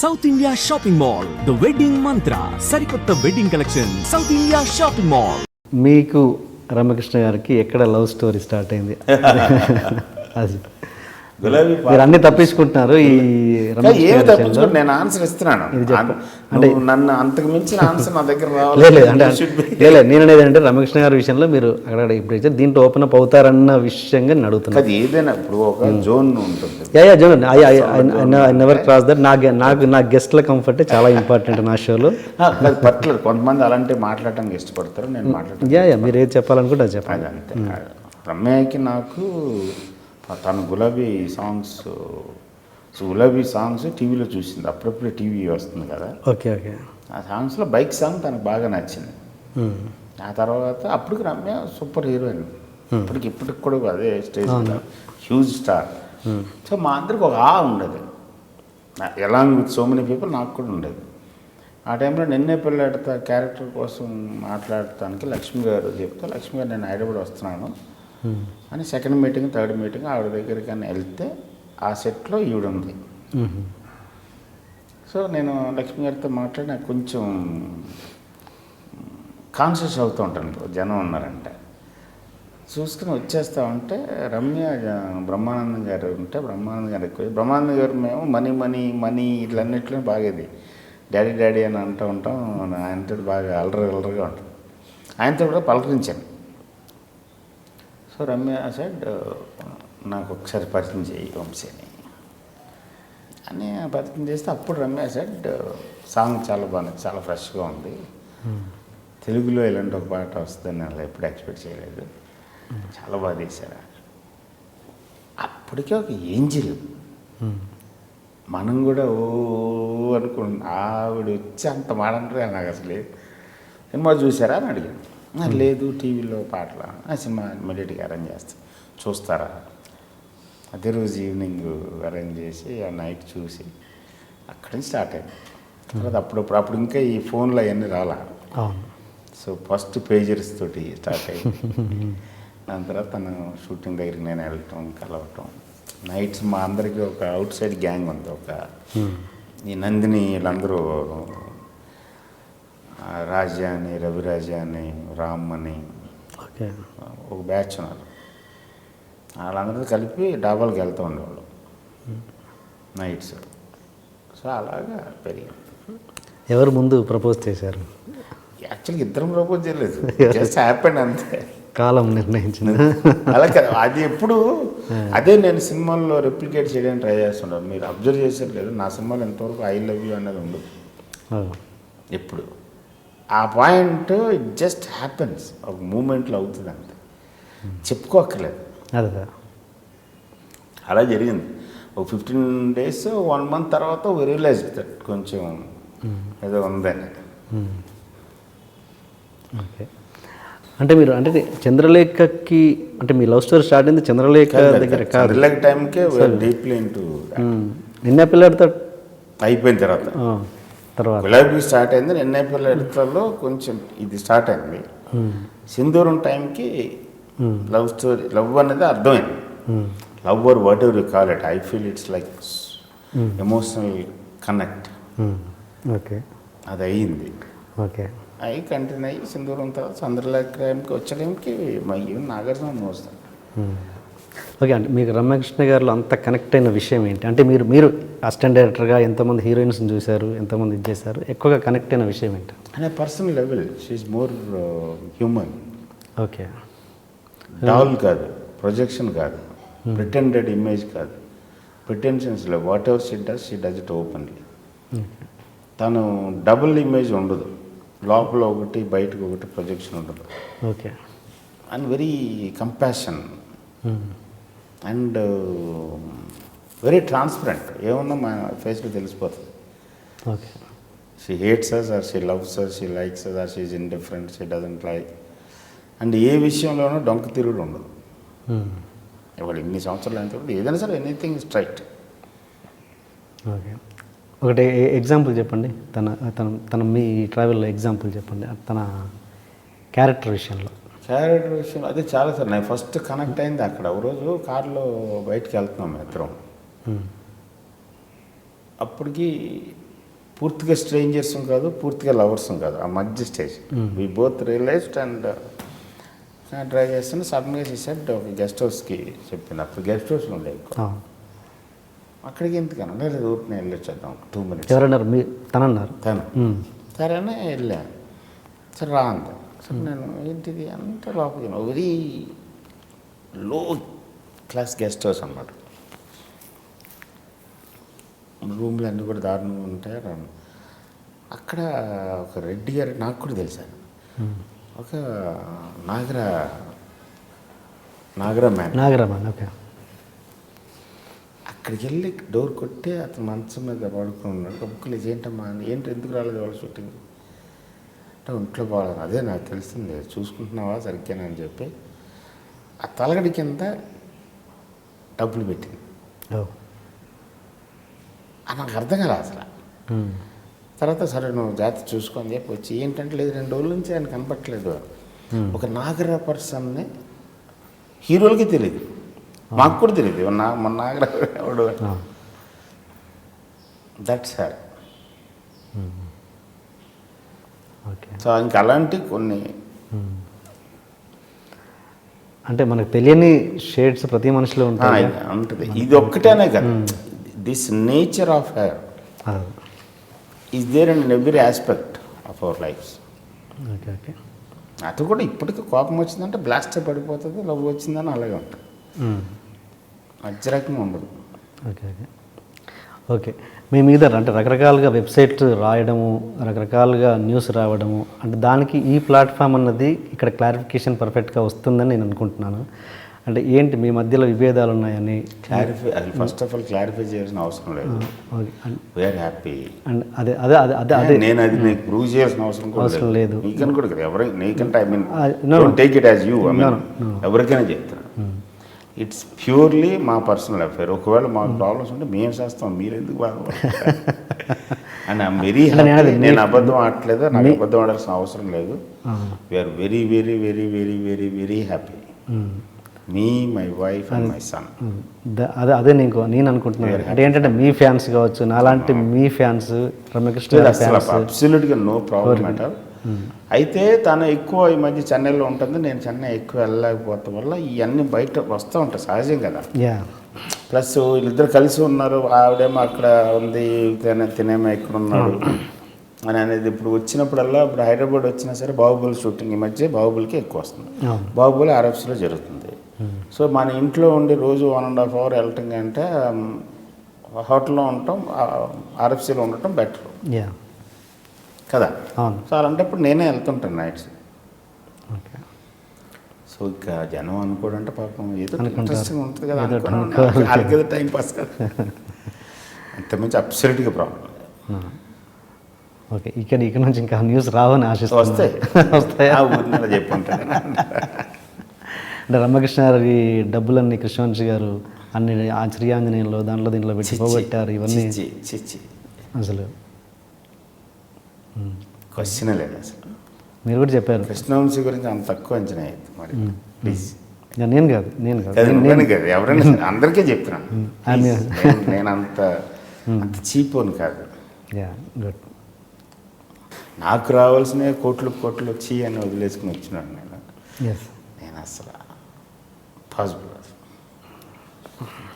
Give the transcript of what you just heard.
South India shopping mall the wedding Mantra సరికొత్త wedding collection south India shopping mall మీకు రమకృష్ణ గారికి ఎక్కడ love story start అయింది? అది గులాబీ మీరు అన్ని తప్పించుకుంటున్నారు ఈ ఏమి గారి తప్పించుకో విషయంలో. నేను ఆన్సర్ ఇస్తున్నాను. నువ్వు నన్ను అంతకు మించిన ఆన్సర్ నా దగ్గర రావాలి లేదు అంటే నేను అనేది అంటే రమకృష్ణ గారి విషయంలో మీరు అక్కడ ఇప్పుడు అయితే దీంట్లో ఓపెన్ అప్ అవుతారన్న విషయంగా నేను అడుగుతున్నాను అది ఏదైనా ఇప్పుడు ఒక జోన్ ఉంటుంది. Yeah yeah zone. I never cross that నా ge- నాకు నా గెస్ట్ల కంఫర్ట్ చాలా ఇంపార్టెంట్ నా షోలో అది పర్టికులర్ కొంతమంది అలాంటి మాట్లాడటానికి ఇష్టపడతారు నేను మాట్లాడటానికి యా యా మీరు ఏది చెప్పాలనుకుంటే అది చెప్పండి. అది అంతే రమ్యకి నాకు తను గులాబీ సాంగ్స్ సో గులాబీ సాంగ్స్ టీవీలో చూసింది. అప్పుడప్పుడే టీవీ వస్తుంది కదా. Okay okay. ఆ సాంగ్స్లో బైక్ సాంగ్ తనకు బాగా నచ్చింది. ఆ తర్వాత అప్పటికి రమ్య సూపర్ హీరోయిన్ ఇప్పటికి ఇప్పటికి కూడా అదే స్టేజ్ హ్యూజ్ స్టార్ సో మా అందరికి ఒక ఆ ఉండేది. Along with so many people నాకు కూడా ఉండేది. ఆ టైంలో నిన్నే పిల్లాడతా క్యారెక్టర్ కోసం మాట్లాడటానికి లక్ష్మి గారు చెప్తే లక్ష్మి గారు నేను హైదరాబాద్ వస్తున్నాను. అని సెకండ్ మీటింగ్ థర్డ్ మీటింగ్ ఆవిడ దగ్గరికి అని వెళ్తే ఆ సెట్లో ఈవిడ ఉంది సో నేను లక్ష్మి గారితో మాట్లాడి నాకు కొంచెం కాన్షియస్ అవుతూ ఉంటాను. ఇప్పుడు జనం ఉన్నారంటే. చూసుకుని వచ్చేస్తా ఉంటే రమ్య బ్రహ్మానందం గారు ఉంటే బ్రహ్మానందం గారు ఎక్కువ. బ్రహ్మానందం గారు మేము మనీ మనీ మనీ ఇట్లన్నిట్లో బాగేది డాడీ డాడీ అని అంటూ ఉంటాం. ఆయనతో బాగా అలరి అలరిగా ఉంటాం. ఆయనతో కూడా పలకరించాను. సో రమ్య సైడ్ నాకు ఒకసారి పరిచయం చేయి వంశీని. అని పరిచయం చేస్తే అప్పుడు రమ్య సైడ్ సాంగ్ చాలా బాగుంది చాలా ఫ్రెష్గా ఉంది. తెలుగులో ఇలాంటి ఒక పాట వస్తుందని నేను ఎప్పుడు ఎక్స్పెక్ట్ చేయలేదు. చాలా బాగా తీశారు అప్పటికే ఒక ఏంజిల్. మనం కూడా ఓ అనుకు ఆవిడ వచ్చి అంత మాడంటారు నాకు అసలు. సినిమా చూసారా అని అడిగాను. లేదు టీవీలో పాటలు? ఆ సినిమా ఇమ్మీడియట్గా అరేంజ్ చేస్తాం. చూస్తారా? అదే రోజు ఈవినింగ్ అరేంజ్ చేసి ఆ నైట్ చూసి అక్కడి నుంచి స్టార్ట్ అయింది తర్వాత అప్పుడప్పుడు అప్పుడు ఇంకా ఈ ఫోన్లో అవన్నీ రాలా. సో ఫస్ట్ పేజర్స్ తోటి స్టార్ట్ అయ్యింది దాని తర్వాత తను షూటింగ్ దగ్గరికి నేను వెళ్ళటం కలవటం. నైట్స్ మా అందరికీ ఒక అవుట్ సైడ్ గ్యాంగ్ ఉంది ఒక ఈ నందిని వీళ్ళందరూ రాజా అని రవిరాజా అని రామ్ అని ఓకే. ఒక బ్యాచ్ ఉన్నారు. వాళ్ళందరితో కలిపి డాబాలకు వెళ్తూ ఉండేవాళ్ళు. నైట్స్. సో అలాగా పెరిగింది ఎవరు ముందు ప్రపోజ్ చేశారు? యాక్చువల్గా ఇద్దరం ప్రపోజ్ చేయలేదు. జస్ట్ హ్యాపెండ్ అంతే. కాలం నిర్ణయించింది. అలా కదా. అది ఎప్పుడు అదే నేను సినిమాల్లో రెప్లికేట్ చేయడానికి ట్రై చేస్తున్నాను మీరు అబ్జర్వ్ చేసేది లేదు. నా సినిమాలో ఎంతవరకు ఐ లవ్ యూ అన్నది ఉండదు. ఎప్పుడు. ఆ పాయింట్ ఇట్ జస్ట్ హ్యాపెన్స్. ఒక మూమెంట్లో అవుతుంది అంతే. చెప్పుకోక్కర్లేదు. అదే. అలా జరిగింది. ఒక ఫిఫ్టీన్ డేస్ వన్ మంత్ తర్వాత రియలైజ్ కొంచెం ఏదో ఉందని. ఓకే. అంటే మీరు అంటే చంద్రలేఖకి అంటే మీ లవ్ స్టోరీ స్టార్ట్ అయింది చంద్రలేఖ దగ్గర చంద్రలేఖ టైంకే డీప్లీ ఇంటూ నిన్న పిల్లడితో అయిపోయిన తర్వాత. తర్వాత. గులాబీ స్టార్ట్ అయింది. నిన్న పిల్లలలో కొంచెం ఇది స్టార్ట్ అయింది. సింధూరం టైంకి లవ్ స్టోరీ లవ్ అనేది అర్థమైంది. Love or whatever you call it I feel it's like emotional connect okay అది అయ్యింది. ఓకే అవి కంటిన్యూ అయ్యి సింధూరం తర్వాత చంద్రలేఖ వచ్చే టైంకి మా ఈవెన్ నాగార్జున మోస్తాను ఓకే అంటే మీకు రమ్యకృష్ణ గారిలో అంత కనెక్ట్ అయిన విషయం ఏంటి? అంటే మీరు మీరు అసిస్టెంట్ డైరెక్టర్గా ఎంతమంది హీరోయిన్స్ని చూశారు ఎంతమంది ఇది చేశారు? ఎక్కువగా కనెక్ట్ అయిన విషయం ఏంటి? అనే personal level she more human okay. Doll కాదు ప్రొజెక్షన్ కాదు ప్రిటెండెడ్ ఇమేజ్ కాదు. ప్రిటెన్షన్స్ లేవు. Whatever she does she does it openly తను డబుల్ ఇమేజ్ ఉండదు. లోపల ఒకటి బయటకు ఒకటి ప్రొజెక్షన్ ఉండదు. Okay. And very compassion and very transparent. ఏమన్నా మా ఫేస్లో తెలిసిపోతుంది. Okay. She hates us or she loves us she likes us or she's indifferent she doesn't like and ఏ విషయంలోనూ డొంక తిరుగుడు ఉండదు. ఇవాళ ఇన్ని సంవత్సరాలు అయిన తర్వాత ఏదైనా సరే ఎనీథింగ్ స్ట్రైట్ ఓకే. ఒకటి ఎగ్జాంపుల్ చెప్పండి. తన తన తన మీ ట్రావెల్లో ఎగ్జాంపుల్ చెప్పండి. తన క్యారెక్టర్ విషయంలో. క్యారెక్టర్ విషయం అదే చాలా సార్ నేను ఫస్ట్ కనెక్ట్ అయింది అక్కడ. ఒక రోజు కార్లో బయటికి వెళ్తున్నాం ఇద్దరం. అప్పటికి పూర్తిగా స్ట్రేంజర్స్ కాదు పూర్తిగా లవర్స్ కాదు. ఆ మధ్య stage. We both realised and drive చేస్తుంటే సడన్గా చేసాడు ఒక గెస్ట్ హౌస్కి చెప్పింది అప్పుడు గెస్ట్ హౌస్ ఉండే. అక్కడికి ఎందుకన్నా లేదు ఊరికి వెళ్ళొచ్చేద్దాం టూ మినిట్స్ ఎవరన్నారు? తనన్నారు? తను. ఉమ్. సరేనే వెళ్ళాను సరే రా అంది. నేను ఏంటిది అంత లోపలికి very low class guest house అనమాట రూమ్లు అన్నీ కూడా దారుణంగా ఉంటాయి. రాను. అక్కడ ఒక రెడ్డి గారు నాకు కూడా తెలుసాను ఒక నాగర నాగర మ్యాన్. నాగరామన్ ఓకే. అక్కడికి వెళ్ళి డోర్ కొట్టి అతను మంచం మీద పడుకుని ఉన్నాడు. కబుక్కులు ఏంటమ్మా అని, ఏంటి? ఎందుకు రాలేదు వాళ్ళ షూటింగ్? అంటే ఒంట్లో బాగాలేదు. అదే నాకు తెలిసింది. చూసుకుంటున్నావా సరిగ్గానే అని చెప్పి ఆ తలగడి కింద డబ్బులు పెట్టింది. నాకు అర్థం కాలే అసలు. తర్వాత సరే నువ్వు జాగ్రత్త చూసుకో అని చెప్పి వచ్చి ఏంటంటే లేదు రెండు రోజుల నుంచి ఆయన కనపట్లేదు ఒక నాగర పర్సన్ని హీరోలకి తెలియదు. మాకు కూడా తెలియదు. నా మన నాగర ఎవడు? ఆ. దట్స్ సార్ సో ఇంక అలాంటి కొన్ని అంటే మనకు తెలియని షేడ్స్ ప్రతి మనిషిలో ఉంటాయి ఉంటుంది. ఇది ఒక్కటేనే కదా. This nature of hair. Is there and every aspect of our lives okay okay అది కూడా ఇప్పటికి కోపం వచ్చిందంటే బ్లాస్ట్ పడిపోతుంది లవ్ వచ్చిందని అలాగే ఉంటుంది. ఉమ్. మధ్యరకంగా ఉండదు. Okay okay okay. మీ మీద అంటే రకరకాలుగా వెబ్సైట్స్ రాయడము రకరకాలుగా న్యూస్ రావడము అంటే దానికి ఈ ప్లాట్ఫామ్ అన్నది ఇక్కడ క్లారిఫికేషన్ పర్ఫెక్ట్గా వస్తుందని నేను అనుకుంటున్నాను. అంటే ఏంటి మీ మధ్యలో విభేదాలు ఉన్నాయని? Clarify first of all clarify చేయాల్సిన అవసరం లేదు. వీఆర్ హ్యాపీ అండ్ అదే అదే అదే అదే అదే. నేను అది నీకు ప్రూవ్ చేయాల్సిన అవసరం అవసరం లేదు. నీకని కూడా ఎవరి నీకంటే I mean. Take it as you I mean ఎవరికైనా చెప్తాను ఇట్స్ ప్యూర్లీ మా పర్సనల్ అఫేర్ ఒకవేళ మాకు ప్రాబ్లమ్స్ ఉంటే మేము చేస్తాం మీరు ఎందుకు బాధపడతారు అండ్ ఐఎమ్ వెరీ నేను అబద్ధం ఆడట్లేదు? నాకు అబద్ధం ఆడాల్సిన అవసరం లేదు. We are very very very very very very happy. Me my wife and my son అదే అదే నేను నేను అనుకుంటున్నాను. అంటే ఏంటంటే మీ ఫ్యాన్స్ కావచ్చు నాలాంటి మీ ఫ్యాన్స్ రమ్యకృష్ణ అసలు అబ్సల్యూట్గా నో ప్రాబ్లం అట్ ఆల్ అయితే తను ఎక్కువ ఈ మధ్య చెన్నైలో ఉంటుంది. నేను చెన్నై ఎక్కువ వెళ్ళలేకపోవటం వల్ల ఇవన్నీ బయట వస్తూ ఉంటాయి సహజం కదా. యా. ప్లస్ వీళ్ళిద్దరు కలిసి ఉన్నారు. ఆవిడేమో అక్కడ ఉంది తినే తినేమో ఇక్కడ ఉన్నాడు అని అనేది ఇప్పుడు వచ్చినప్పుడల్లా ఇప్పుడు హైదరాబాద్ వచ్చినా సరే బాహుబలి షూటింగ్ ఈ మధ్య బాహుబలికి ఎక్కువ వస్తుంది. బాహుబలి ఆర్ఎఫ్స్లో జరుగుతుంది. సో మన ఇంట్లో ఉండి రోజు వన్ అండ్ హాఫ్ అవర్ వెళ్ళటం కంటే హోటల్లో ఉండటం ఆర్ఎఫ్సీలో ఉండటం బెటర్ యా. కదా? అవును. సో అలాంటప్పుడు నేనే వెళ్తుంటాను నైట్స్ ఓకే. సో ఇక జనం అనుకోడంటే పాపం ఏదో. ఇంట్రెస్టింగ్ ఉంటుంది కదా ఏదో టైం పాస్ కదా. అంతమించి అబ్సల్యూట్గా ప్రాబ్లం ఓకే. ఇక్కడ ఇక్కడ నుంచి ఇంకా న్యూస్ రావని ఆశిస్తున్నాను. వస్తాయి. వస్తాయా? చెప్పుంటాను అంటే రమకృష్ణ గారి డబ్బులన్నీ కృష్ణవంశి గారు అన్ని ఆ శ్రీ ఆంజనేయంలో దాంట్లో దీంట్లో పెట్టి పోగొట్టారు ఇవన్నీ. అసలు క్వశ్చన్ లేదు అసలు. మీరు కూడా చెప్పారు. కృష్ణవంశీ గురించి అంత తక్కువ అంచనా అయ్యింది మరి. ప్లీజ్ ఇక నేను కాదు నేను కాదు. నేను- కాదు ఎవరైనా అందరికీ mean- Please, నేను- అంత అంత చీప్ అని కాదు. Yeah good. నాకు రావాల్సిన కోట్లు కోట్లు వచ్చి అని వదిలేసుకుని వచ్చినాడు నేను. ఎస్ నేను అసలు పాసిబుల్